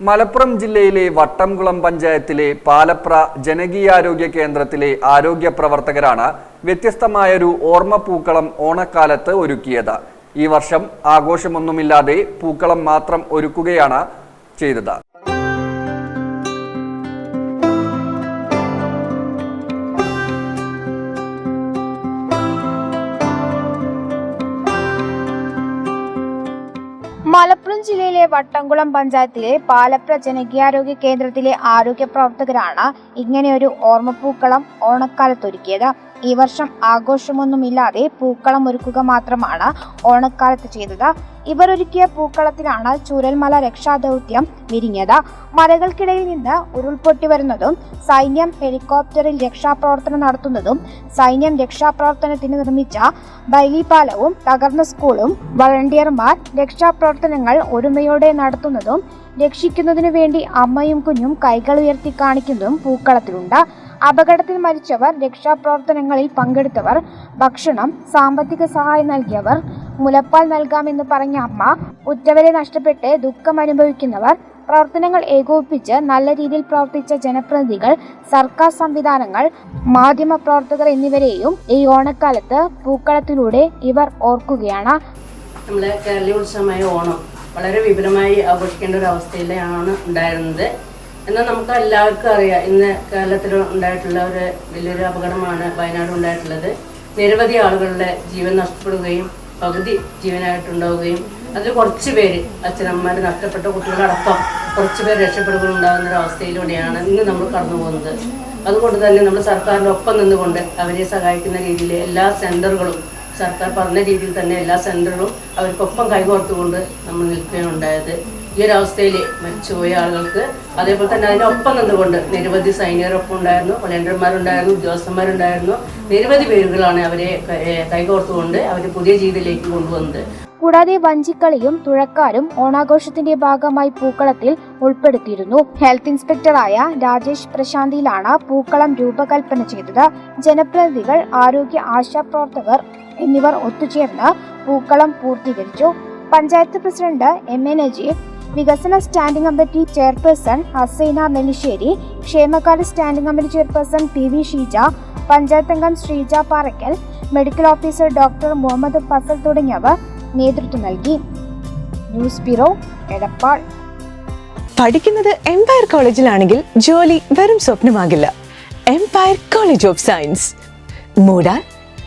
മലപ്പുറം ജില്ലയിലെ വട്ടംകുളം പഞ്ചായത്തിലെ പാലപ്ര ജനകീയാരോഗ്യ കേന്ദ്രത്തിലെ ആരോഗ്യ പ്രവർത്തകരാണ് വ്യത്യസ്തമായൊരു ഓർമ്മ പൂക്കളം ഓണക്കാലത്ത് ഒരുക്കിയത്. ഈ വർഷം ആഘോഷമൊന്നുമില്ലാതെ പൂക്കളം മാത്രം ഒരുക്കുകയാണ് ചെയ്തത്. മലപ്പുറം ജില്ലയിലെ വട്ടംകുളം പഞ്ചായത്തിലെ പാലപ്ര ജനകീയാരോഗ്യ കേന്ദ്രത്തിലെ ആരോഗ്യ പ്രവർത്തകരാണ് ഇങ്ങനെയൊരു ഓർമ്മപ്പൂക്കളം ഓണക്കാലത്തൊരുക്കിയത് ഈ വർഷം ആഘോഷമൊന്നുമില്ലാതെ പൂക്കളം ഒരുക്കുക മാത്രമാണ് ഓണക്കാലത്ത് ചെയ്തത്. ഇവർ ഒരുക്കിയ പൂക്കളത്തിലാണ് ചൂരൽമല രക്ഷാദൗത്യം വിരിഞ്ഞത്. മലകൾക്കിടയിൽ നിന്ന് ഉരുൾപൊട്ടി വരുന്നതും സൈന്യം ഹെലികോപ്റ്ററിൽ രക്ഷാപ്രവർത്തനം നടത്തുന്നതും സൈന്യം രക്ഷാപ്രവർത്തനത്തിന് നിർമ്മിച്ച ബൈലി പാലവും തകർന്ന സ്കൂളും വളണ്ടിയർമാർ രക്ഷാപ്രവർത്തനങ്ങൾ ഒരുമയോടെ നടത്തുന്നതും രക്ഷിക്കുന്നതിനു വേണ്ടി അമ്മയും കുഞ്ഞും കൈകൾ ഉയർത്തി കാണിക്കുന്നതും പൂക്കളത്തിലുണ്ട്. അപകടത്തിൽ മരിച്ചവർ രക്ഷാപ്രവർത്തനങ്ങളിൽ പങ്കെടുത്തവർ ഭക്ഷണം സാമ്പത്തിക സഹായം നൽകിയവർ മുലപ്പാൽ നൽകാമെന്ന് പറഞ്ഞ അമ്മ ഉറ്റവരെ നഷ്ടപ്പെട്ട് ദുഃഖം അനുഭവിക്കുന്നവർ പ്രവർത്തനങ്ങൾ ഏകോപിപ്പിച്ച് നല്ല രീതിയിൽ പ്രവർത്തിച്ച ജനപ്രതിനിധികൾ സർക്കാർ സംവിധാനങ്ങൾ മാധ്യമ പ്രവർത്തകർ എന്നിവരെയും ഈ ഓണക്കാലത്ത് പൂക്കളത്തിലൂടെ ഇവർ ഓർക്കുകയാണ്. നമ്മുടെ കേരളീയ ഉത്സവമായ ഓണം വളരെ വിപുലമായി ആഘോഷിക്കേണ്ട ഒരു അവസ്ഥയിലാണ് ഉണ്ടായിരുന്നത്. എന്നാൽ നമുക്ക് എല്ലാവർക്കും അറിയാം ഇന്ന് കേരളത്തിൽ ഉണ്ടായിട്ടുള്ള ഒരു വലിയൊരു അപകടമാണ് വയനാട് ഉണ്ടായിട്ടുള്ളത്. നിരവധി ആളുകളുടെ ജീവൻ നഷ്ടപ്പെടുകയും പകുതി ജീവനായിട്ടുണ്ടാവുകയും അതിൽ കുറച്ച് പേര് അച്ഛനമ്മമാർ നഷ്ടപ്പെട്ട കുട്ടികളടക്കം കുറച്ച് പേര് രക്ഷപ്പെടുകയും ഉണ്ടാകുന്ന ഒരു അവസ്ഥയിലൂടെയാണ് ഇന്ന് നമ്മൾ കടന്നു പോകുന്നത്. അതുകൊണ്ട് തന്നെ നമ്മൾ സർക്കാരിന്റെ ഒപ്പം നിന്നുകൊണ്ട് അവരെ സഹായിക്കുന്ന രീതിയിൽ എല്ലാ സെന്ററുകളും സർക്കാർ പറഞ്ഞ രീതിയിൽ തന്നെ എല്ലാ സെന്ററുകളും അവർക്കൊപ്പം കൈകോർത്തുകൊണ്ട് നമ്മൾ നിൽക്കുകയാണ് ഉണ്ടായത്. ഈ ഒരു അവസ്ഥയിൽ മരിച്ചുപോയ ആളുകൾക്ക്. അതേപോലെ തന്നെ അതിനൊപ്പം നിന്നുകൊണ്ട് നിരവധി സൈനികരൊപ്പം ഉണ്ടായിരുന്നു വളണ്ടിയർമാരുണ്ടായിരുന്നു ഉദ്യോഗസ്ഥന്മാരുണ്ടായിരുന്നു. നിരവധി പേരുകളാണ് അവരെ കൈകോർത്തുകൊണ്ട് അവർ പുതിയ ജീവിതത്തിലേക്ക് കൊണ്ടുവന്നത്. കൂടാതെ വഞ്ചിക്കളിയും തുഴക്കാരും ഓണാഘോഷത്തിന്റെ ഭാഗമായി പൂക്കളത്തിൽ ഉൾപ്പെടുത്തിയിരുന്നു. ഹെൽത്ത് ഇൻസ്പെക്ടറായ രാജേഷ് പ്രശാന്തിയിലാണ് പൂക്കളം രൂപകൽപ്പന ചെയ്തത്. ജനപ്രതിനിധികൾ ആരോഗ്യ ആശാപ്രവർത്തകർ എന്നിവർ ഒത്തുചേർന്ന് പൂക്കളം പൂർത്തീകരിച്ചു. Panchayat president M. A Najeeb വികസന standing committee chairperson Hasaina Nellissery ക്ഷേമകാല standing committee chairperson P V Sheeja panchayat അംഗം Sreeja Parakkal medical officer doctor Muhammad Fazal തുടങ്ങിയവർ നേതൃത്വം നൽകി. News bureau Edappal. പഠിക്കുന്നത് എംപയർ കോളേജിലാണെങ്കിൽ ജോലി വെറും സ്വപ്നമാകില്ല. Empire College of Science Moodar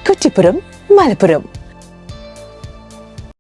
Kuttippuram Malappuram.